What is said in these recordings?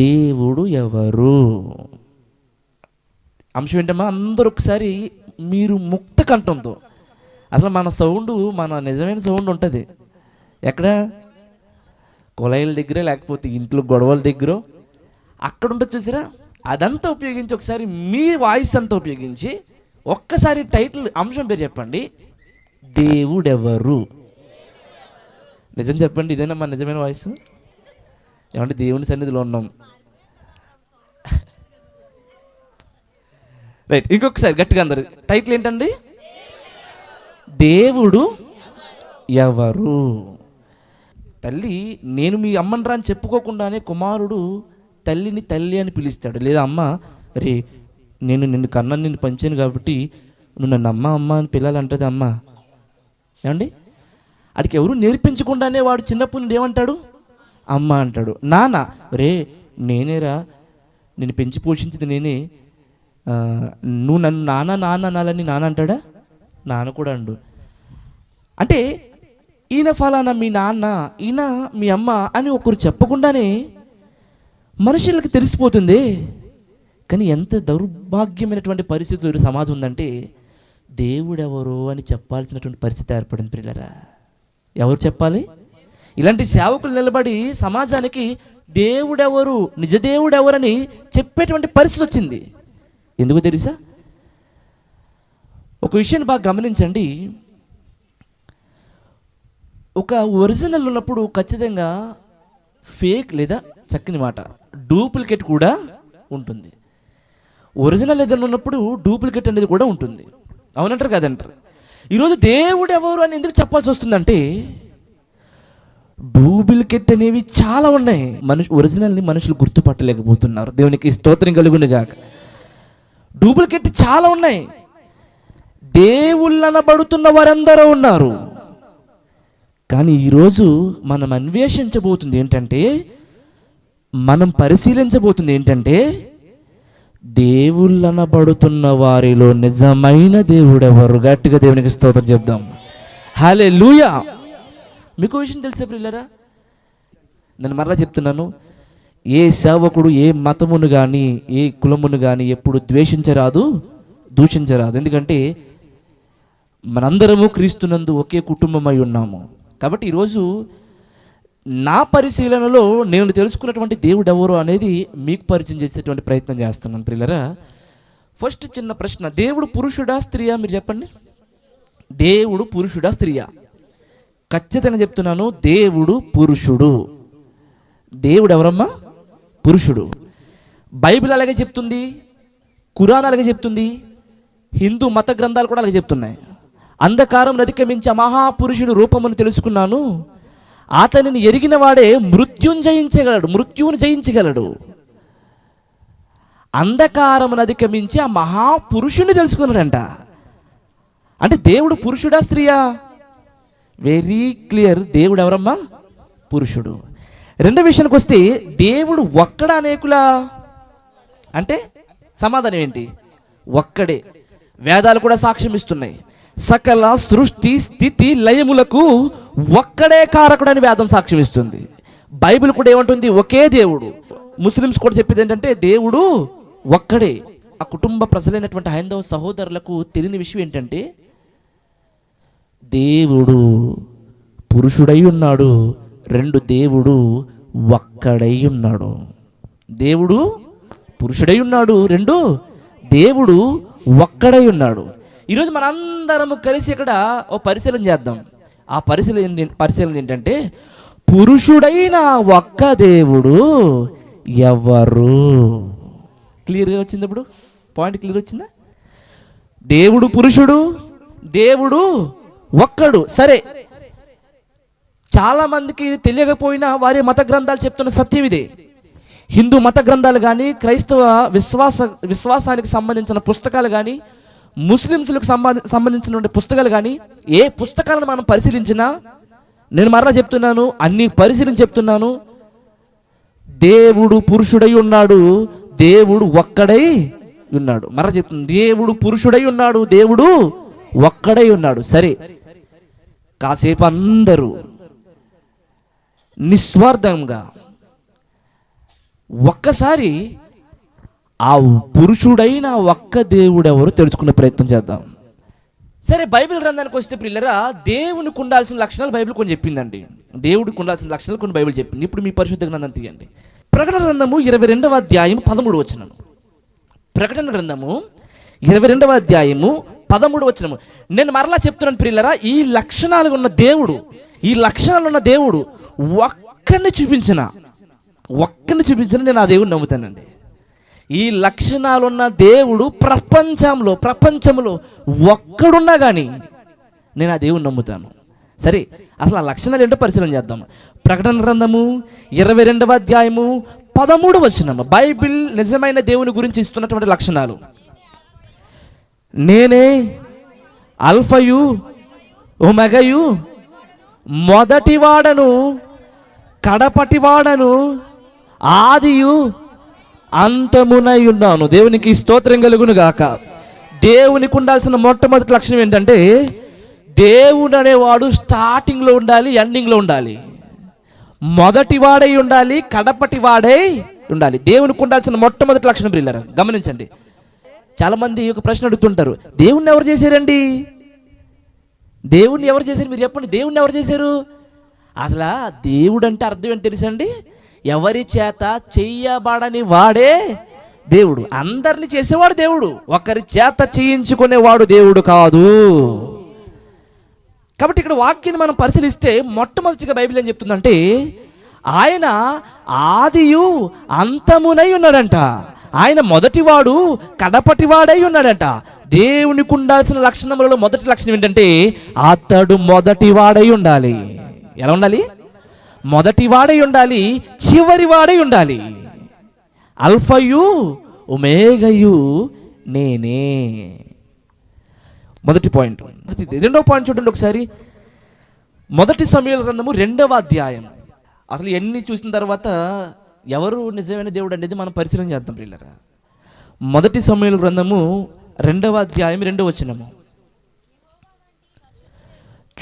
దేవుడు ఎవరు? అంశం ఏంటమ్మా? అందరూ ఒకసారి మీరు ముక్త కంఠంతో. అసలు మన సౌండ్ మన నిజమైన సౌండ్ ఉంటుంది. ఎక్కడ? కుళాయిల దగ్గర లేకపోతే ఇంట్లో గొడవల దగ్గర? అక్కడ ఉంటుంది చూసారా అదంతా ఉపయోగించి ఒకసారి మీ వాయిస్ అంతా ఉపయోగించి ఒక్కసారి టైటిల్ అంశం పేరు చెప్పండి. దేవుడెవరు? నిజం చెప్పండి ఇదేనా మన నిజమైన వాయిస్? ఏమంటే దేవుని సన్నిధిలో ఉన్నాం. రైట్ ఇంకొకసారి గట్టిగా అందరు. టైటిల్ ఏంటండి? దేవుడు ఎవరు? తల్లి నేను మీ అమ్మని రా అని చెప్పుకోకుండానే కుమారుడు తల్లిని తల్లి అని పిలుస్తాడు. లేదా అమ్మ రే నేను నిన్ను కన్నా నిన్ను పంచాను కాబట్టి నువ్వు నన్ను అమ్మ అమ్మ అని పిల్లాలంటది అమ్మ. ఏమండి? అడికి ఎవరు నేర్పించకుండానే వాడు చిన్నప్పుడు నుండి ఏమంటాడు అమ్మ అంటాడు. నాన్న రే నేనేరా నేను పెంచి పోషించింది నేనే. నువ్వు నన్ను నాన్న నాన్న అనాలని నాన్న అంటాడా? నాన్న కూడా అండు. అంటే ఈయన ఫలానా మీ నాన్న ఈయన మీ అమ్మ అని ఒకరు చెప్పకుండానే మనుషులకు తెలిసిపోతుంది. కానీ ఎంత దౌర్భాగ్యమైనటువంటి పరిస్థితులు సమాజం ఉందంటే దేవుడెవరు అని చెప్పాల్సినటువంటి పరిస్థితి ఏర్పడింది పిల్లరా ఎవరు చెప్పాలి? ఇలాంటి సేవకులు నిలబడి సమాజానికి దేవుడెవరు నిజదేవుడెవరని చెప్పేటువంటి పరిస్థితి వచ్చింది. ఎందుకు తెలుసా? ఒక విషయాన్ని బాగా గమనించండి. ఒక ఒరిజినల్ ఉన్నప్పుడు ఖచ్చితంగా ఫేక్ లేదా చక్కని మాట డూప్లికేట్ కూడా ఉంటుంది. ఒరిజినల్ ఏదైనా ఉన్నప్పుడు డూప్లికేట్ అనేది కూడా ఉంటుంది. అవునంటారు కదంటారు? ఈరోజు దేవుడు ఎవరు అని ఎందుకు చెప్పాల్సి వస్తుందంటే డూప్లికేట్ అనేవి చాలా ఉన్నాయి. మనుషు ఒరిజినల్ని మనుషులు గుర్తుపట్టలేకపోతున్నారు. దేవునికి స్తోత్రం కలుగును గాక డూప్లికేట్ చాలా ఉన్నాయి. దేవుళ్ళనబడుతున్న వారందరూ ఉన్నారు. కానీ ఈరోజు మనం అన్వేషించబోతుంది ఏంటంటే మనం పరిశీలించబోతుంది ఏంటంటే దేవుళ్ళనబడుతున్న వారిలో నిజమైన దేవుడెవరు? గట్టిగా దేవునికి స్తోత్రం చెప్దాం. హాలే లూయా మీకు విషయం తెలిసే పిల్లరా నేను మరలా చెప్తున్నాను ఏ సేవకుడు ఏ మతమును కానీ ఏ కులమును కానీ ఎప్పుడు ద్వేషించరాదు దూషించరాదు. ఎందుకంటే మనందరము క్రీస్తునందు ఒకే కుటుంబమై ఉన్నాము. కాబట్టి ఈరోజు నా పరిశీలనలో నేను తెలుసుకున్నటువంటి దేవుడు ఎవరు అనేది మీకు పరిచయం చేసేటువంటి ప్రయత్నం చేస్తున్నాను ప్రిల్లరా ఫస్ట్ చిన్న ప్రశ్న దేవుడు పురుషుడా స్త్రీయా? మీరు చెప్పండి. దేవుడు పురుషుడా స్త్రీయా? ఖచ్చితంగా చెప్తున్నాను దేవుడు పురుషుడు. దేవుడు ఎవరమ్మా పురుషుడు. బైబిల్ అలాగే చెప్తుంది కురాన్ అలాగే చెప్తుంది హిందూ మత గ్రంథాలు కూడా అలాగే చెప్తున్నాయి. అంధకారం అధిగమించి ఆ మహాపురుషుడు రూపమును తెలుసుకున్నాను. అతనిని ఎరిగిన వాడే మృత్యుని జయించగలడు మృత్యువుని జయించగలడు. అంధకారమును అధిగమించి ఆ మహాపురుషుని తెలుసుకున్నాడంట. అంటే దేవుడు పురుషుడా స్త్రీయా? వెరీ క్లియర్ దేవుడు ఎవరమ్మా? పురుషుడు. రెండో విషయానికి వస్తే దేవుడు ఒక్కడ అనేకులా? అంటే సమాధానం ఏంటి? ఒక్కడే. వేదాలు కూడా సాక్ష్యం ఇస్తున్నాయి. సకల సృష్టి స్థితి లయములకు ఒక్కడే కారకుడని వేదం సాక్ష్యం ఇస్తుంది. బైబిల్ కూడా ఏమంటుంది? ఒకే దేవుడు. ముస్లిమ్స్ కూడా చెప్పేది ఏంటంటే దేవుడు ఒక్కడే. ఆ కుటుంబ ప్రజలైనటువంటి హైందవ సహోదరులకు తెలియని విషయం ఏంటంటే దేవుడు పురుషుడై ఉన్నాడు రెండు దేవుడు ఒక్కడై ఉన్నాడు దేవుడు పురుషుడై ఉన్నాడు రెండు దేవుడు ఒక్కడై ఉన్నాడు ఈరోజు మనందరము కలిసి ఇక్కడ ఓ పరిశీలన చేద్దాం. ఆ పరిశీలన పరిశీలన ఏంటంటే పురుషుడైన ఒక్క దేవుడు ఎవరు? క్లియర్గా వచ్చింది ఇప్పుడు? పాయింట్ క్లియర్ వచ్చిందా? దేవుడు పురుషుడు దేవుడు ఒక్కడు. సరే చాలామందికి తెలియకపోయినా వారి మత గ్రంథాలు చెప్తున్న సత్యం ఇదే. హిందూ మత గ్రంథాలు కానీ క్రైస్తవ విశ్వాస విశ్వాసానికి సంబంధించిన పుస్తకాలు కానీ ముస్లింస్లకు సంబంధి సంబంధించినటువంటి పుస్తకాలు కానీ ఏ పుస్తకాలను మనం పరిశీలించినా నేను మరలా చెప్తున్నాను అన్ని పరిశీలించి చెప్తున్నాను దేవుడు పురుషుడై ఉన్నాడు దేవుడు ఒక్కడై ఉన్నాడు. మరలా చెప్తుంది దేవుడు పురుషుడై ఉన్నాడు దేవుడు ఒక్కడై ఉన్నాడు. సరే కాసేపు అందరూ నిస్వార్థంగా. ఒక్కసారి ఆ పురుషుడైన ఒక్క దేవుడు ఎవరు తెలుసుకునే ప్రయత్నం చేద్దాం. సరే బైబిల్ గ్రంథానికి వస్తే పిల్లరా దేవునికి ఉండాల్సిన లక్షణాలు బైబిల్ కొన్ని చెప్పిందండి. దేవుడికి ఉండాల్సిన లక్షణాలు కొన్ని బైబిల్ చెప్పింది. ఇప్పుడు మీ పరిశుద్ధ గ్రంథం తీయండి. ప్రకటన గ్రంథము ఇరవై రెండవ అధ్యాయం పదమూడు వచనము. ప్రకటన గ్రంథము ఇరవై రెండవ అధ్యాయము పదమూడు వచనము. నేను మరలా చెప్తున్నాను ప్రియులరా ఈ లక్షణాలు ఉన్న దేవుడు ఈ లక్షణాలు ఉన్న దేవుడు ఒక్కరిని చూపించిన ఒక్కరిని చూపించిన నేను ఆ దేవుడిని నమ్ముతానండి. ఈ లక్షణాలున్న దేవుడు ప్రపంచంలో ప్రపంచంలో ఒక్కడున్నా కానీ నేను ఆ దేవుని నమ్ముతాను. సరే అసలు ఆ లక్షణాలు ఏంటో పరిశీలన చేద్దాం. ప్రకటన గ్రంథము ఇరవై రెండవ అధ్యాయము పదమూడు వచనము. బైబిల్ నిజమైన దేవుని గురించి ఇస్తున్నటువంటి లక్షణాలు. నేనే అల్ఫయు ఒమెగయు మొదటివాడను కడపటివాడను ఆదియు అంతమునై ఉన్నాను. దేవునికి స్తోత్రం కలుగును గాక దేవునికి ఉండాల్సిన మొట్టమొదటి లక్షణం ఏంటంటే దేవుడు అనేవాడు స్టార్టింగ్లో ఉండాలి ఎండింగ్లో ఉండాలి. మొదటి వాడై ఉండాలి కడపటి వాడై ఉండాలి. దేవునికి ఉండాల్సిన మొట్టమొదటి లక్షణం పిల్లరా గమనించండి. చాలామంది ఒక ప్రశ్న అడుగుతుంటారు దేవుణ్ణి ఎవరు చేశారండి? దేవుణ్ణి ఎవరు చేశారు? మీరు చెప్పండి దేవుణ్ణి ఎవరు చేశారు? అసలు దేవుడు అంటే అర్థం ఏంటి తెలుసండి? ఎవరి చేత చెయ్యబడని వాడే దేవుడు. అందరిని చేసేవాడు దేవుడు. ఒకరి చేత చేయించుకునేవాడు దేవుడు కాదు. కాబట్టి ఇక్కడ వాక్యాన్ని మనం పరిశీలిస్తే మొట్టమొదటిగా బైబిల్ ఏం చెప్తుందంటే ఆయన ఆదియు అంతమునై ఉన్నాడంట. ఆయన మొదటివాడు కడపటివాడై ఉన్నాడంట. దేవునికి ఉండాల్సిన లక్షణములలో మొదటి లక్షణం ఏంటంటే అతడు మొదటివాడై ఉండాలి. ఎలా ఉండాలి? మొదటివాడై ఉండాలి చివరివాడై ఉండాలి. అల్ఫయు ఉమేగయు నేనే. మొదటి పాయింట్. రెండవ పాయింట్ చూడండి ఒకసారి. మొదటి సమయంలో గ్రంథము రెండవ అధ్యాయం. అసలు ఎన్ని చూసిన తర్వాత ఎవరు నిజమైన దేవుడు అనేది మనం పరిశీలన చేద్దాం పిల్లరా మొదటి సమయంలో గ్రంథము రెండవ అధ్యాయం రెండవ వచనము.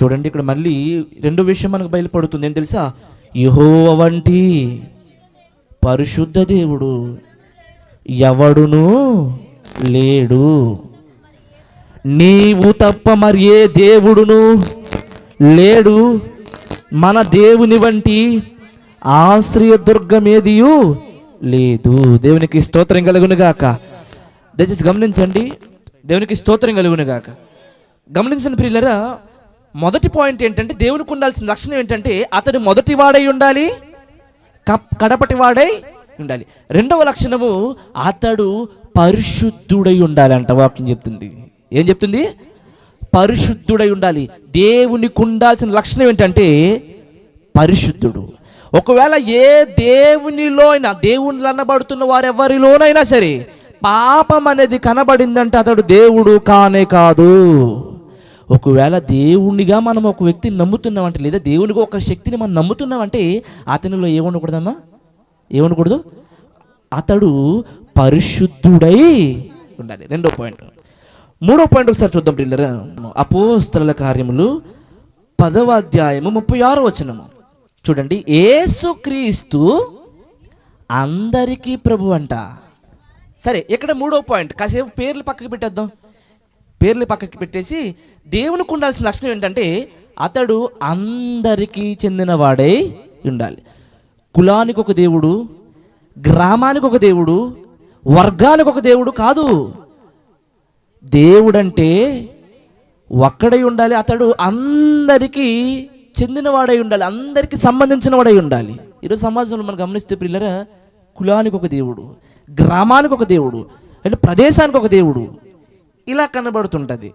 చూడండి ఇక్కడ మళ్ళీ రెండో విషయం మనకు బయలుపడుతుంది. ఏం తెలుసా? యహోవ వంటి పరిశుద్ధ దేవుడు ఎవడును లేడు. నీవు తప్ప మరి ఏ దేవుడును లేడు. మన దేవుని వంటి ఆశ్రయ దుర్గమేదియు లేదు. దేవునికి స్తోత్రం కలుగునుగాక దయచేసి గమనించండి దేవునికి స్తోత్రం కలుగునుగాక గమనించిన ప్రియులరా మొదటి పాయింట్ ఏంటంటే దేవునికి ఉండాల్సిన లక్షణం ఏంటంటే అతడు మొదటి వాడై ఉండాలి కప్- కడపటి వాడై ఉండాలి. రెండవ లక్షణము అతడు పరిశుద్ధుడై ఉండాలంట వాక్యం చెప్తుంది. ఏం చెప్తుంది? పరిశుద్ధుడై ఉండాలి. దేవునికి ఉండాల్సిన లక్షణం ఏంటంటే పరిశుద్ధుడు. ఒకవేళ ఏ దేవునిలో అయినా దేవుళ్ళు అనబడుతున్న వారెవరిలోనైనా సరే పాపం అనేది కనబడిందంటే అతడు దేవుడు కానే కాదు. ఒకవేళ దేవుణ్ణిగా మనం ఒక వ్యక్తిని నమ్ముతున్నామంటే లేదా దేవునిగా ఒక శక్తిని మనం నమ్ముతున్నామంటే అతనిలో ఏముండకూడదమ్మా ఏమనకూడదు అతడు పరిశుద్ధుడై ఉండాలి. రెండో పాయింట్. మూడో పాయింట్ ఒకసారి చూద్దాం పిల్లరా అపోస్తల కార్యములు పదవ అధ్యాయము ముప్పై ఆరో వచనము. చూడండి ఏసుక్రీస్తు అందరికీ ప్రభు అంట సరే ఇక్కడ మూడో పాయింట్. కాసేపు పేర్లు పక్కకి పెట్టేద్దాం. పేర్లు పక్కకి పెట్టేసి దేవునికి ఉండాల్సిన లక్షణం ఏంటంటే అతడు అందరికీ చెందినవాడై ఉండాలి. కులానికి ఒక దేవుడు గ్రామానికి ఒక దేవుడు వర్గానికి ఒక దేవుడు కాదు. దేవుడంటే ఒక్కడై ఉండాలి అతడు అందరికీ చెందినవాడై ఉండాలి అందరికీ సంబంధించిన వాడై ఉండాలి. ఈరోజు సమాజంలో మనం గమనిస్తే పిల్లరా కులానికి ఒక దేవుడు గ్రామానికి ఒక దేవుడు అంటే ప్రదేశానికి ఒక దేవుడు ఇలా కనబడుతుంటుంది.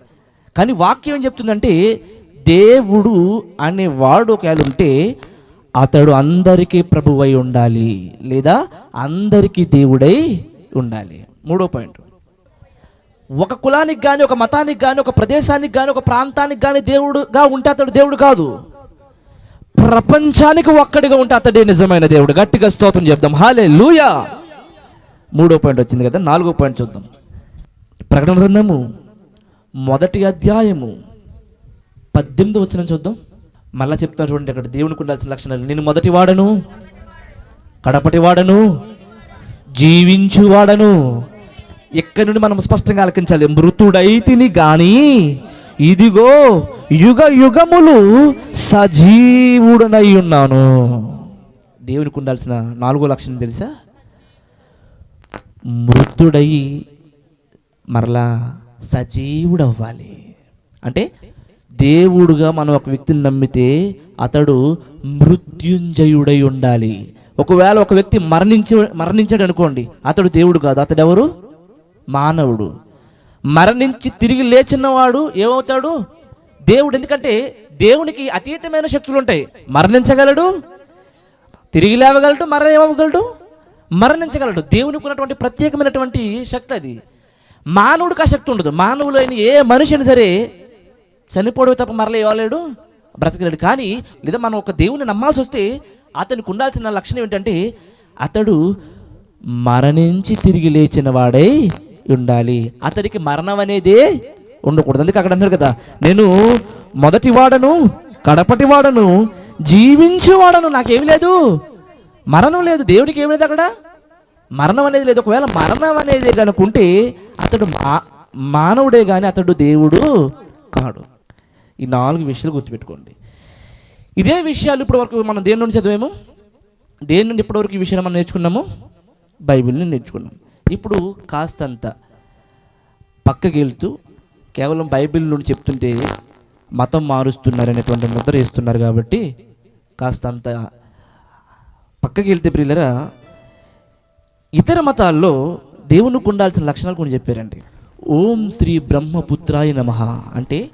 కానీ వాక్యం ఏం చెప్తుందంటే దేవుడు అనే వాడు ఒకవేళ ఉంటే అతడు అందరికీ ప్రభువై ఉండాలి. లేదా అందరికీ దేవుడై ఉండాలి. మూడో పాయింట్. ఒక కులానికి కానీ ఒక మతానికి కానీ ఒక ప్రదేశానికి కానీ ఒక ప్రాంతానికి కానీ దేవుడుగా ఉంటే అతడు దేవుడు కాదు. ప్రపంచానికి ఒక్కడిగా ఉంటే అతడే నిజమైన దేవుడు. గట్టిగా స్తోత్రం చెప్దాం. హాలే లూయా మూడో పాయింట్ వచ్చింది కదా నాలుగో పాయింట్ చూద్దాం. ప్రకటన గ్రంథము మొదటి అధ్యాయము పద్దెనిమిది వచ్చిన చూద్దాం. మళ్ళా చెప్తాను చూడండి అక్కడ దేవునికి ఉండాల్సిన లక్షణాలు నేను మొదటి వాడను కడపటి వాడను జీవించువాడను. ఎక్కడి నుండి మనం స్పష్టంగా ఆలకించాలి? మృతుడైతిని గాని ఇదిగో యుగ యుగములు సజీవుడనై ఉన్నాను. దేవునికి ఉండాల్సిన నాలుగో లక్షణం తెలుసా? మృతుడై మరలా సజీవుడవ్వాలి. అంటే దేవుడుగా మనం ఒక వ్యక్తిని నమ్మితే అతడు మృత్యుంజయుడై ఉండాలి. ఒకవేళ ఒక వ్యక్తి మరణించి మరణించాడు అనుకోండి అతడు దేవుడు కాదు. అతడు ఎవరు మానవుడు. మరణించి తిరిగి లేచినవాడు ఏమవుతాడు? దేవుడు. ఎందుకంటే దేవునికి అతీతమైన శక్తులు ఉంటాయి మరణించగలడు? తిరిగి లేవగలడు? మరణ ఏమవగలడు మరణించగలడు. దేవునికి ఉన్నటువంటి ప్రత్యేకమైనటువంటి శక్తి అది. మానవుడికి ఆ శక్తి ఉండదు మానవులైన ఏ మనిషి అయినా సరే చనిపోవడం తప్ప మరల ఇవ్వలేడు బ్రతకలేడు. కానీ లేదా మనం ఒక దేవుని నమ్మాల్సి వస్తే అతనికి ఉండాల్సిన లక్షణం ఏంటంటే అతడు మరణించి తిరిగి లేచిన వాడై ఉండాలి. అతడికి మరణం అనేదే ఉండకూడదు. అందుకే అక్కడ అన్నారు కదా నేను మొదటి వాడను కడపటి వాడను జీవించేవాడను నాకేమి లేదు. మరణం లేదు. దేవుడికి ఏమి లేదు అక్కడ? మరణం అనేది లేదు. ఒకవేళ మరణం అనేది అనుకుంటే అతడు మా మానవుడే కానీ అతడు దేవుడు కాడు. ఈ నాలుగు విషయాలు గుర్తుపెట్టుకోండి. ఇదే విషయాలు ఇప్పటి వరకు మనం దేని నుండి చదివాము? దేని నుండి ఇప్పటివరకు ఈ విషయాలు మనం నేర్చుకున్నాము? బైబిల్ని నేర్చుకున్నాం ఇప్పుడు కాస్తంత పక్కకి వెళ్తూ కేవలం బైబిల్ నుండి చెప్తుంటే మతం మారుస్తున్నారు అనేటువంటి ముద్ర వేస్తున్నారు కాబట్టి కాస్తంత పక్కకి వెళ్తే ప్రియులరా ఇతర మతాల్లో దేవునికి ఉండాల్సిన లక్షణాలు కొన్ని చెప్పారండి. ఓం శ్రీ బ్రహ్మపుత్రాయ నమః అంటే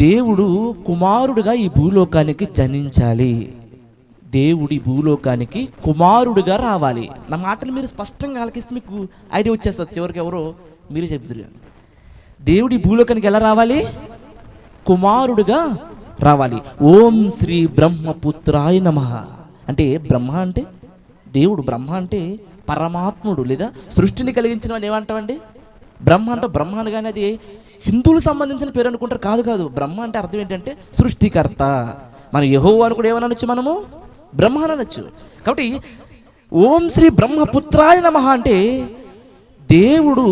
దేవుడు కుమారుడుగా ఈ భూలోకానికి జనించాలి. దేవుడి భూలోకానికి కుమారుడుగా రావాలి. నా మాటలు మీరు స్పష్టంగా ఆలకిస్తే మీకు ఐడియా వచ్చేస్తుంది. చివరికి ఎవరో మీరే చెప్తారు దేవుడి భూలోకానికి ఎలా రావాలి? కుమారుడుగా రావాలి. ఓం శ్రీ బ్రహ్మపుత్రాయ నమః అంటే బ్రహ్మ అంటే దేవుడు. బ్రహ్మ అంటే పరమాత్ముడు లేదా సృష్టిని కలిగించిన వాడిని ఏమంటామండి? బ్రహ్మ అంటే బ్రహ్మ అనగానే అది హిందువులకు సంబంధించిన పేరు అనుకుంటారు. కాదు కాదు. బ్రహ్మ అంటే అర్థం ఏంటంటే సృష్టికర్త. మన యహో అని కూడా ఏమనొచ్చు మనము? బ్రహ్మ అనొచ్చు కాబట్టి ఓం శ్రీ బ్రహ్మపుత్రాయ నమః అంటే దేవుడు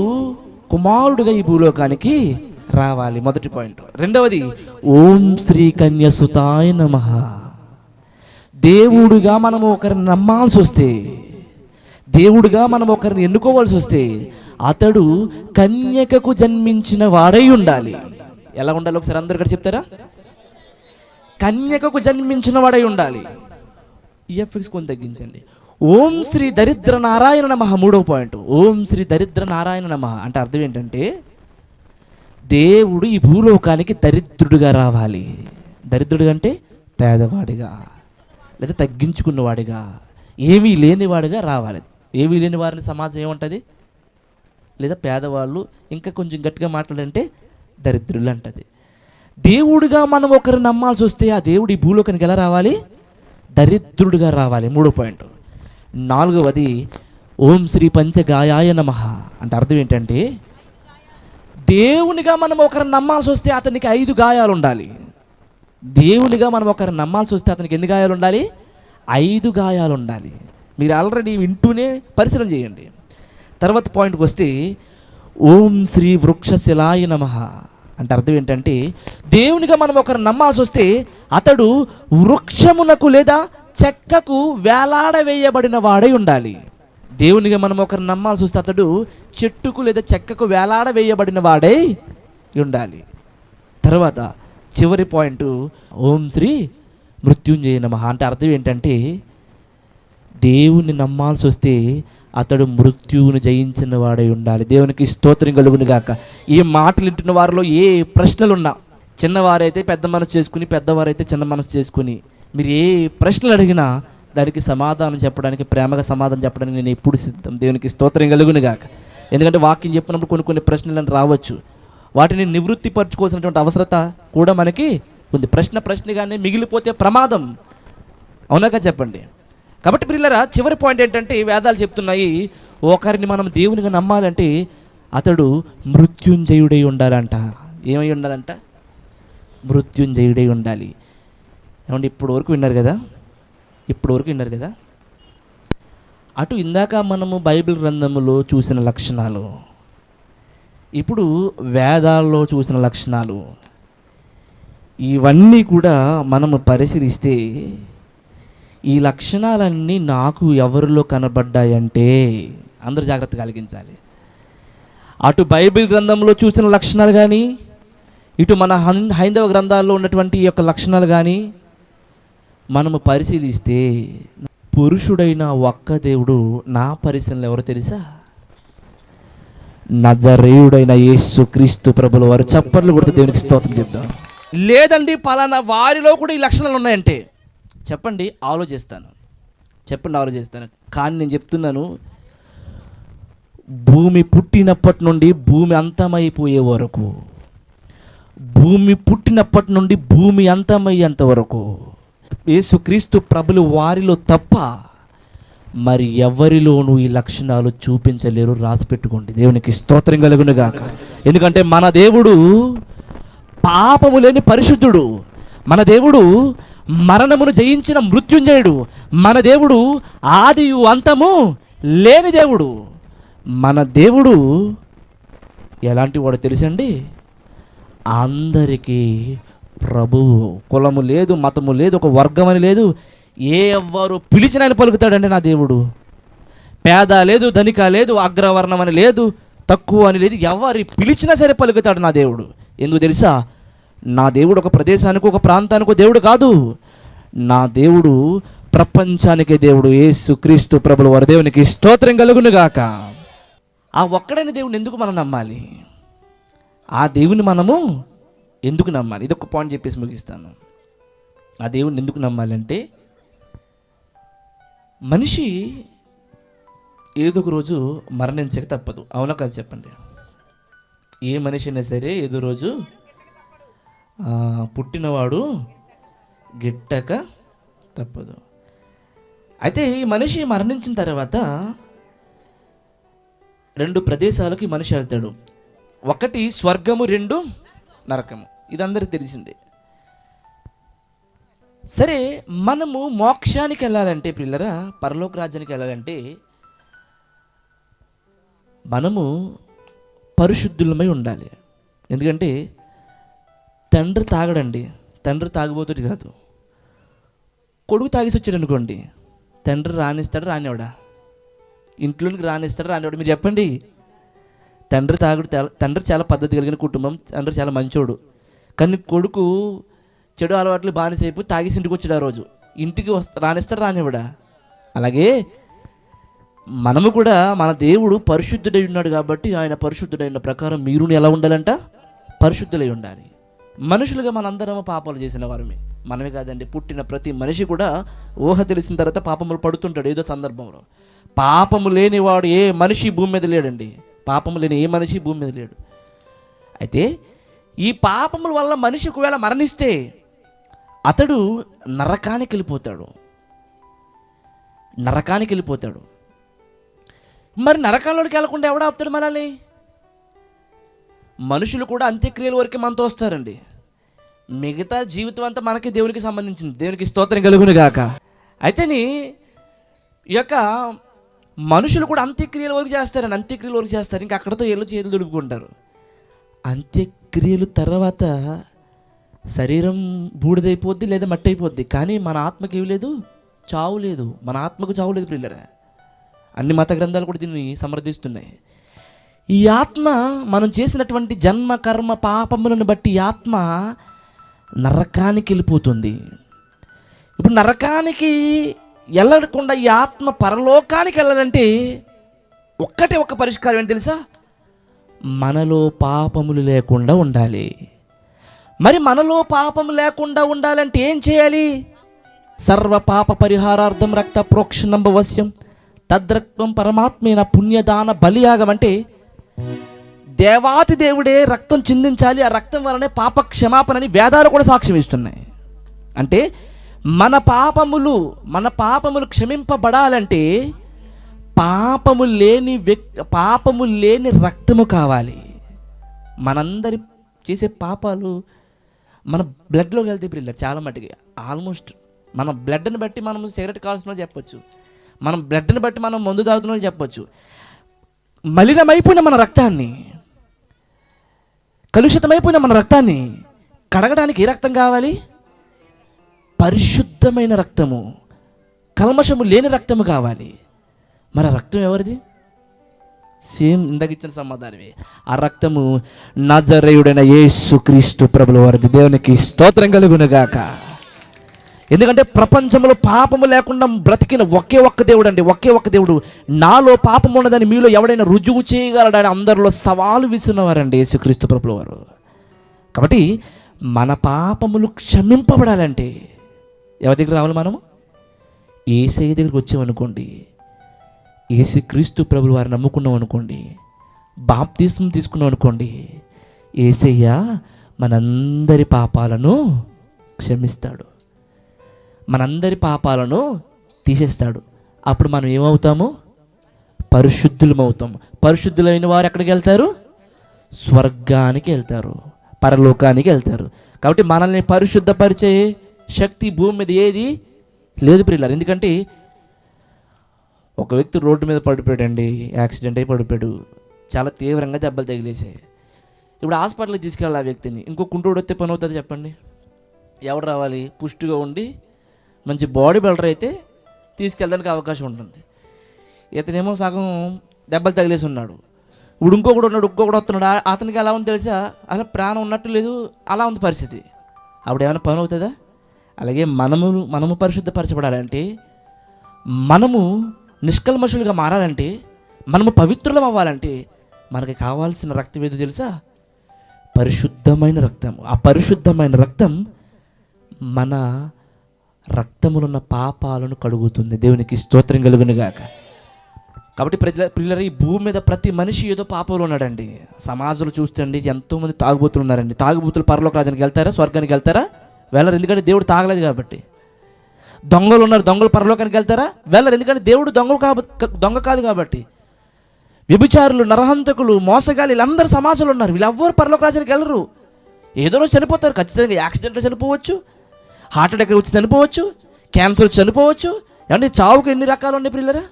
కుమారుడుగా ఈ భూలోకానికి రావాలి. మొదటి పాయింట్. రెండవది ఓం శ్రీ కన్యసుతాయ నమః. దేవుడుగా మనము ఒకరిని నమ్మాల్సి వస్తే దేవుడుగా మనం ఒకరిని ఎన్నుకోవాల్సి వస్తే అతడు కన్యకకు జన్మించిన వాడై ఉండాలి. ఎలా ఉండాలి? ఒకసారి అందరు ఇక్కడ చెప్తారా? కన్యకకు జన్మించిన వాడై ఉండాలి. ఈఎఫ్ఎక్స్ కొంత తగ్గించండి. ఓం శ్రీ దరిద్ర నారాయణ నమ మూడవ పాయింట్. ఓం శ్రీ దరిద్ర నారాయణ నమ అంటే అర్థం ఏంటంటే దేవుడు ఈ భూలోకానికి దరిద్రుడిగా రావాలి. దరిద్రుడిగా అంటే పేదవాడిగా లేదా తగ్గించుకున్నవాడిగా ఏమీ లేనివాడిగా రావాలి. ఏమీ లేని వారిని సమాజం ఏముంటుంది? లేదా పేదవాళ్ళు ఇంకా కొంచెం గట్టిగా మాట్లాడంటే దరిద్రులు అంటది దేవుడిగా మనం ఒకరు నమ్మాల్సి వస్తే ఆ దేవుడు ఈ భూలోకానికి ఎలా రావాలి? దరిద్రుడిగా రావాలి. మూడో పాయింట్. నాలుగవది ఓం శ్రీ పంచగాయాయ నమ. అంటే అర్థం ఏంటంటే దేవునిగా మనం ఒకరు నమ్మాల్సి వస్తే అతనికి ఐదు గాయాలు ఉండాలి. దేవునిగా మనం ఒకరు నమ్మాల్సి వస్తే అతనికి ఎన్ని గాయాలు ఉండాలి? ఐదు గాయాలు ఉండాలి. మీరు ఆల్రెడీ వింటూనే పరిశీలన చేయండి. తర్వాత పాయింట్కి వస్తే ఓం శ్రీ వృక్షశిలాయ నమ అంటే అర్థం ఏంటంటే దేవునిగా మనం ఒకరు నమ్మాల్సి వస్తే అతడు వృక్షమునకు లేదా చెక్కకు వేలాడవేయబడిన వాడై ఉండాలి. దేవునిగా మనం ఒకరు నమ్మాల్సి వస్తే అతడు చెట్టుకు లేదా చెక్కకు వేలాడవేయబడిన వాడై ఉండాలి. తర్వాత చివరి పాయింట్ ఓం శ్రీ మృత్యుంజయ నమ అంటే అర్థం ఏంటంటే దేవుని నమ్మాల్సి వస్తే అతడు మృత్యువును జయించిన వాడై ఉండాలి. దేవునికి స్తోత్రం కలుగును గాక. ఈ మాటలు వింటున్న వారిలో ఏ ప్రశ్నలు ఉన్నా చిన్నవారైతే పెద్ద మనసు చేసుకుని పెద్దవారైతే చిన్న మనసు చేసుకుని మీరు ఏ ప్రశ్నలు అడిగినా దానికి సమాధానం చెప్పడానికి ప్రేమగా సమాధానం చెప్పడానికి నేను ఎప్పుడు సిద్ధం. దేవునికి స్తోత్రం కలుగును గాక. ఎందుకంటే వాక్యం చెప్పినప్పుడు కొన్ని కొన్ని ప్రశ్నలు రావచ్చు. వాటిని నివృత్తి పరచుకోవాల్సినటువంటి అవసరత కూడా మనకి ఉంది. ప్రశ్న ప్రశ్నగానే మిగిలిపోతే ప్రమాదం. అవునాక చెప్పండి? కాబట్టి పిల్లరా చివరి పాయింట్ ఏంటంటే వేదాలు చెప్తున్నాయి ఒకరిని మనం దేవునిగా నమ్మాలంటే అతడు మృత్యుంజయుడై ఉండాలంట. ఏమై ఉండాలంట? మృత్యుంజయుడై ఉండాలి. ఏమంటే ఇప్పుడు వరకు విన్నారు కదా? ఇప్పుడు వరకు విన్నారు కదా? అటు ఇందాక మనము బైబిల్ గ్రంథంలో చూసిన లక్షణాలు ఇప్పుడు వేదాల్లో చూసిన లక్షణాలు ఇవన్నీ కూడా మనము పరిశీలిస్తే ఈ లక్షణాలన్నీ నాకు ఎవరిలో కనబడ్డాయంటే అందరు జాగ్రత్త కలిగించాలి అటు బైబిల్ గ్రంథంలో చూసిన లక్షణాలు కానీ ఇటు మన హైందవ గ్రంథాల్లో ఉన్నటువంటి యొక్క లక్షణాలు కానీ మనము పరిశీలిస్తే పురుషుడైన ఒక్క దేవుడు నా పరిశీలన ఎవరో తెలుసా? నజరేయుడైన యేసు క్రీస్తు ప్రభుల వారు చప్పర్లు కొడుతూ దేవునికి స్తోత్రం చెప్తాం. లేదండి పలానా వారిలో కూడా ఈ లక్షణాలు ఉన్నాయంటే. చెప్పండి ఆలోచిస్తాను. చెప్పండి ఆలోచిస్తాను. కానీ నేను చెప్తున్నాను భూమి పుట్టినప్పటి నుండి భూమి అంతమైపోయే వరకు భూమి పుట్టినప్పటి నుండి భూమి అంతమయ్యేంత వరకు యేసుక్రీస్తు ప్రభులు వారిలో తప్ప మరి ఎవరిలోనూ ఈ లక్షణాలు చూపించలేరు రాసి పెట్టుకోండి. దేవునికి స్తోత్రం కలుగును గాక. ఎందుకంటే మన దేవుడు పాపము లేని పరిశుద్ధుడు. మన దేవుడు మరణమును జయించిన మృత్యుంజయుడు. మన దేవుడు ఆదియు అంతము లేని దేవుడు. మన దేవుడు ఎలాంటి వాడు తెలుసండి? అందరికీ ప్రభువు కులము లేదు మతము లేదు ఒక వర్గం అని లేదు. ఏ ఎవ్వరు పిలిచిన ఆయన పలుకుతాడండి నా దేవుడు. పేద లేదు ధనిక లేదు అగ్రవర్ణం అని లేదు తక్కువ అని లేదు ఎవరి పిలిచినా సరే పలుకుతాడు నా దేవుడు. ఎందుకు తెలుసా? నా దేవుడు ఒక ప్రదేశానికి ఒక ప్రాంతానికి దేవుడు కాదు. నా దేవుడు ప్రపంచానికి దేవుడు ఏసుక్రీస్తు ప్రభుల వారి దేవునికి స్తోత్రం కలుగునుగాక ఆ ఒక్కడైన దేవుని ఎందుకు మనం నమ్మాలి? ఆ దేవుని మనము ఎందుకు నమ్మాలి? ఇదొక పాయింట్ చెప్పేసి ముగిస్తాను. ఆ దేవుని ఎందుకు నమ్మాలంటే మనిషి ఏదో ఒక రోజు మరణించక తప్పదు. అవునా కదా చెప్పండి. ఏ మనిషి అయినా సరే ఏదో రోజు పుట్టినవాడు గిట్టక తప్పదు. అయితే ఈ మనిషి మరణించిన తర్వాత రెండు ప్రదేశాలకి మనిషి వెళ్తాడు. ఒకటి స్వర్గము రెండు నరకము. ఇది అందరికి తెలిసిందే. సరే మనము మోక్షానికి వెళ్ళాలంటే పిల్లరా పరలోక రాజ్యానికి వెళ్ళాలంటే మనము పరిశుద్ధులమై ఉండాలి. ఎందుకంటే తండ్రి తాగడండి. తండ్రి తాగిపోతుంది కాదు. కొడుకు తాగేసి వచ్చాడు అనుకోండి. తండ్రి రానిస్తాడు రానివాడా ఇంట్లోనికి రానిస్తాడు రానివాడు మీరు చెప్పండి. తండ్రి తాగుడు తండ్రి చాలా పద్ధతి కలిగిన కుటుంబం. తండ్రి చాలా మంచోడు. కానీ కొడుకు చెడు అలవాట్లు బానిసైపు తాగేసి ఇంటికి వచ్చాడు ఆ రోజు. ఇంటికి వస్తా రానిస్తాడు రానివాడా అలాగే మనము కూడా మన దేవుడు పరిశుద్ధుడై ఉన్నాడు కాబట్టి ఆయన పరిశుద్ధుడైన ప్రకారం మీరుని ఎలా ఉండాలంట? పరిశుద్ధులై ఉండాలి. మనుషులుగా మనందరం పాపాలు చేసిన వారమే. మనమే కాదండి పుట్టిన ప్రతి మనిషి కూడా ఊహ తెలిసిన తర్వాత పాపములు పడుతుంటాడు ఏదో సందర్భంలో. పాపము లేనివాడు ఏ మనిషి భూమి మీద లేడండి. పాపము లేని ఏ మనిషి భూమి మీద లేడు. అయితే ఈ పాపముల వల్ల మనిషి ఒకవేళ మరణిస్తే అతడు నరకానికి వెళ్ళిపోతాడు. నరకానికి వెళ్ళిపోతాడు. మరి నరకంలోకి వెళ్ళకుండా ఎవడాపుతాడు మనల్ని? మనుషులు కూడా అంత్యక్రియల వరకే మనతో వస్తారండి. మిగతా జీవితం అంతా మనకి దేవునికి సంబంధించింది. దేవునికి స్తోత్రం కలుగును గాక. అయితేని ఈ యొక్క మనుషులు కూడా అంత్యక్రియల వరకు చేస్తారండి. అంత్యక్రియల వరకు చేస్తారు. ఇంకా అక్కడతో ఎల్లు చేతులు దుడుపుకుంటారు. అంత్యక్రియలు తర్వాత శరీరం బూడిదైపోద్ది లేదా మట్టి అయిపోద్ది కానీ మన ఆత్మకి ఏమి లేదు? చావు లేదు. మన ఆత్మకు చావు లేదు పిల్లరా అన్ని మత గ్రంథాలు కూడా దీన్ని సమర్థిస్తున్నాయి. ఈ ఆత్మ మనం చేసినటువంటి జన్మ కర్మ పాపములను బట్టి ఈ ఆత్మ నరకానికి వెళ్ళిపోతుంది. ఇప్పుడు నరకానికి వెళ్ళకుండా ఈ ఆత్మ పరలోకానికి వెళ్ళాలంటే ఒక్కటే ఒక్క పరిష్కారం ఏంటి తెలుసా? మనలో పాపములు లేకుండా ఉండాలి. మరి మనలో పాపం లేకుండా ఉండాలంటే ఏం చేయాలి? సర్వ పాప పరిహారార్థం రక్త ప్రోక్షణం వశ్యం తద్రక్తం పరమాత్మైన పుణ్యదాన బలియాగం అంటే దేవాతి దేవుడే రక్తం చిందించాలి ఆ రక్తం వలనే పాప క్షమాపణని వేదాలు కూడా సాక్ష్యం ఇస్తున్నాయి. అంటే మన పాపములు మన పాపములు క్షమింపబడాలంటే పాపము లేని వ్యక్తి పాపము లేని రక్తము కావాలి. మనందరి చేసే పాపాలు మన బ్లడ్లోకి వెళ్తే పిల్లలు చాలా మటుకి ఆల్మోస్ట్ మన బ్లడ్ని బట్టి మనం సిగరెట్ కావాల్సిన చెప్పొచ్చు. మనం బ్లడ్ని బట్టి మనం మందు తాగుతున్నామని చెప్పొచ్చు. మలినమైపోయిన మన రక్తాన్ని కలుషితమైపోయిన మన రక్తాన్ని కడగడానికి ఏ రక్తం కావాలి? పరిశుద్ధమైన రక్తము కల్మషము లేని రక్తము కావాలి. మన రక్తం ఎవరిది? సేమ్ ఇందాక ఇచ్చిన సమాధానమే. ఆ రక్తము నజరేయుడైన యేసు క్రీస్తు ప్రభుల వారిది. దేవునికి స్తోత్రం కలుగునుగాక. ఎందుకంటే ప్రపంచంలో పాపము లేకుండా బ్రతికిన ఒకే ఒక్క దేవుడు అండి ఒకే ఒక్క దేవుడు. నాలో పాపం ఉన్నదని మీలో ఎవడైనా రుజువు చేయగలడని అందరిలో సవాలు విసినవారండి యేసుక్రీస్తు ప్రభుల వారు కాబట్టి మన పాపములు క్షమింపబడాలంటే ఎవరి దగ్గర రావాలి మనము? ఏసయ్య దగ్గరికి వచ్చామనుకోండి ఏసు క్రీస్తు ప్రభులు వారిని నమ్ముకున్నాం అనుకోండి బాప్తీసం తీసుకున్నాం అనుకోండి ఏసయ్య మనందరి పాపాలను క్షమిస్తాడు. మనందరి పాపాలను తీసేస్తాడు. అప్పుడు మనం ఏమవుతాము? పరిశుద్ధులం పరిశుద్ధులైన వారు ఎక్కడికి వెళ్తారు? స్వర్గానికి వెళ్తారు. పరలోకానికి వెళ్తారు. కాబట్టి మనల్ని పరిశుద్ధపరిచే శక్తి భూమి మీద ఏది లేదు ప్రియులారు. ఎందుకంటే ఒక వ్యక్తి రోడ్డు మీద పడిపోయాడండి. యాక్సిడెంట్ అయి పడిపోయాడు. చాలా తీవ్రంగా దెబ్బలు తగిలేసాయి ఇప్పుడు హాస్పిటల్కి తీసుకెళ్ళాలి ఆ వ్యక్తిని. ఇంకో కుంటోడు వస్తే పని అవుతుంది చెప్పండి. ఎవడు రావాలి? పుష్టిగా ఉండి మంచి బాడీ బిల్డర్ అయితే తీసుకెళ్ళడానికి అవకాశం ఉంటుంది. ఇతనేమో సగం దెబ్బలు తగిలేసి ఉన్నాడు. ఇప్పుడు ఇంకొకడు ఉన్నాడు ఇంకొకడు వస్తున్నాడు. అతనికి ఎలా ఉంది తెలుసా? అసలు ప్రాణం ఉన్నట్టు లేదు అలా ఉంది పరిస్థితి. అప్పుడు ఏమైనా పని అవుతుందా? అలాగే మనము మనము పరిశుద్ధపరచబడాలంటే మనము నిష్కల్మషులుగా మారాలంటే మనము పవిత్రులం అవ్వాలంటే మనకి కావాల్సిన రక్తం ఏదో తెలుసా? పరిశుద్ధమైన రక్తం. ఆ పరిశుద్ధమైన రక్తం మన రక్తములున్న పాపాలను కడుగుతుంది. దేవునికి స్తోత్రం కలుగునుగాక కాబట్టి ప్రజల పిల్లలు ఈ భూమి మీద ప్రతి మనిషి ఏదో పాపంలో ఉన్నాడండి. సమాజంలో చూస్తండి ఎంతోమంది తాగుబోతులు ఉన్నారండి. తాగుబోతులు పరలోక రాజానికి వెళ్తారా? స్వర్గానికి వెళ్తారా? వెళ్ళరు. ఎందుకంటే దేవుడు తాగలేదు కాబట్టి. దొంగలు ఉన్నారు. దొంగలు పరలోకానికి వెళ్తారా? వెళ్ళరు. ఎందుకంటే దేవుడు దొంగ కాబట్టి దొంగ కాదు కాబట్టి. వ్యభిచారులు నరహంతకులు మోసగాలు వీళ్ళందరూ సమాజంలో ఉన్నారు. వీళ్ళెవ్వరు పరలోక రాజానికి వెళ్ళరు. ఏదో రోజు చనిపోతారు. ఖచ్చితంగా యాక్సిడెంట్లో చనిపోవచ్చు. హార్ట్ అటాక్ వచ్చి చనిపోవచ్చు క్యాన్సర్ వచ్చి చనిపోవచ్చు. ఏమంటే చావుకు ఎన్ని రకాలు ఉన్నాయి పిల్లరా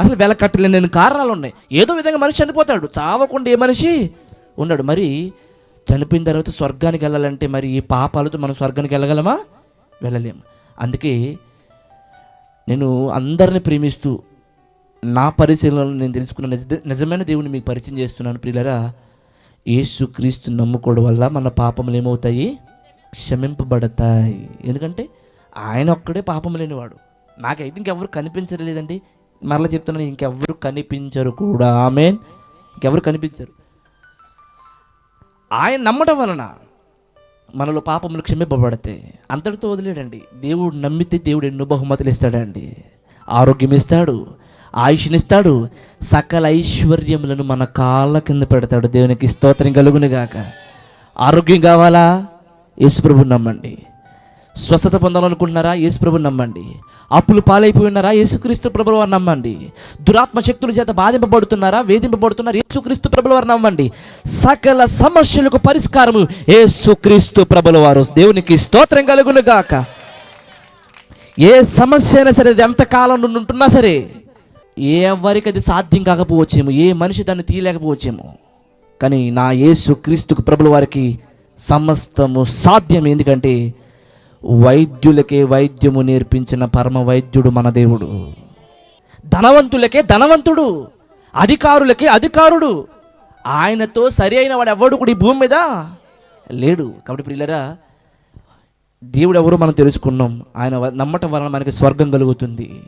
అసలు వెలకట్టలేని ఎన్ని కారణాలు ఉన్నాయి? ఏదో విధంగా మనిషి చనిపోతాడు. చావకుండా ఏ మనిషి ఉన్నాడు మరి చనిపోయిన తర్వాత స్వర్గానికి వెళ్ళాలంటే మరి ఈ పాపాలతో మనం స్వర్గానికి వెళ్ళగలమా? వెళ్ళలేము అందుకే నేను అందరిని ప్రేమిస్తూ నా పరిశీలనలో నేను తెలుసుకున్న నిజ నిజమైన దేవుని మీకు పరిచయం చేస్తున్నాను ప్రియులరా. యేసు క్రీస్తు నమ్ముకోవడం వల్ల మన పాపములు ఏమవుతాయి? క్షమింపబడతాయి. ఎందుకంటే ఆయన ఒక్కడే పాపం లేనివాడు. నాకైతే ఇంకెవరు కనిపించలేదండి. మరలా చెప్తున్నాను ఇంకెవరు కనిపించరు కూడా. ఆమె ఇంకెవరు కనిపించరు. ఆయన నమ్మటం వలన మనలో పాపములు క్షమింపబడతాయి. అంతటితో వదిలేడండి. దేవుడు నమ్మితే దేవుడు ఎన్నో బహుమతులు ఇస్తాడండి. ఆరోగ్యం ఇస్తాడు. ఆయుష్నిస్తాడు. సకల ఐశ్వర్యములను మన కాళ్ళ కింద పెడతాడు. దేవునికి స్తోత్రం కలుగునుగాక. ఆరోగ్యం కావాలా? యేసుప్రభు నమ్మండి. స్వస్థత పొందాలనుకుంటున్నారా? యేసుప్రభు నమ్మండి. అప్పులు పాలైపోయి ఉన్నారా? యేసుక్రీస్తు ప్రభుల వారు నమ్మండి. దురాత్మ శక్తుల చేత బాధింపబడుతున్నారా? వేధింపబడుతున్నారా? యేసుక్రీస్తు ప్రభుల వారు నమ్మండి. సకల సమస్యలకు పరిష్కారము యేసుక్రీస్తు ప్రభుల వారు. దేవునికి స్తోత్రం కలుగును గాక. ఏ సమస్య అయినా సరే అది ఎంతకాలం నుండి ఉంటున్నా సరే ఎవరికి అది సాధ్యం కాకపోవచ్చేమో ఏ మనిషి దాన్ని తీయలేకపోవచ్చేమో. కానీ నా యేసు క్రీస్తుకు ప్రభుల వారికి సమస్తము సాధ్యం ఎందుకంటే వైద్యులకే వైద్యము నేర్పించిన పరమ వైద్యుడు మన దేవుడు. ధనవంతులకే ధనవంతుడు. అధికారులకే అధికారుడు. ఆయనతో సరి అయిన వాడు ఎవడు కూడా ఈ భూమి మీద లేడు. కాబట్టి ప్రియులరా దేవుడు ఎవరో మనం తెలుసుకున్నాం. ఆయన నమ్మటం వలన మనకి స్వర్గం కలుగుతుంది.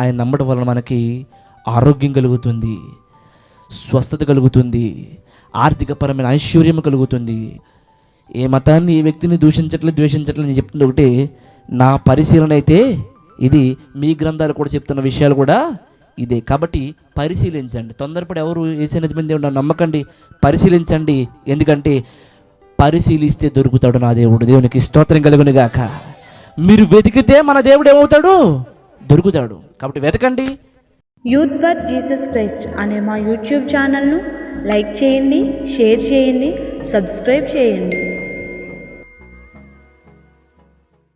ఆయన నమ్మటం వలన మనకి ఆరోగ్యం కలుగుతుంది. స్వస్థత కలుగుతుంది. ఆర్థికపరమైన ఐశ్వర్యం కలుగుతుంది. ఏ మతాన్ని ఏ వ్యక్తిని దూషించట్లేదు ద్వేషించట్లేదు నేను చెప్తుంది ఒకటి నా పరిశీలన అయితే ఇది మీ గ్రంథాలు కూడా చెప్తున్న విషయాలు కూడా ఇదే. కాబట్టి పరిశీలించండి. తొందరపడి ఎవరు ఏసీ నిజమైన దేవుడు నమ్మకండి పరిశీలించండి. ఎందుకంటే పరిశీలిస్తే దొరుకుతాడు నా దేవుడు. దేవునికి స్తోత్రం కలుగును గాక. మీరు వెతికితే మన దేవుడు ఏమవుతాడు? దొరుకుతాడు. కాబట్టి వెతకండి. యూత్ ఫర్ జీసస్ క్రైస్ట్ అనే మా యూట్యూబ్ ఛానల్ను లైక్ చేయండి షేర్ చేయండి సబ్స్క్రైబ్ చేయండి.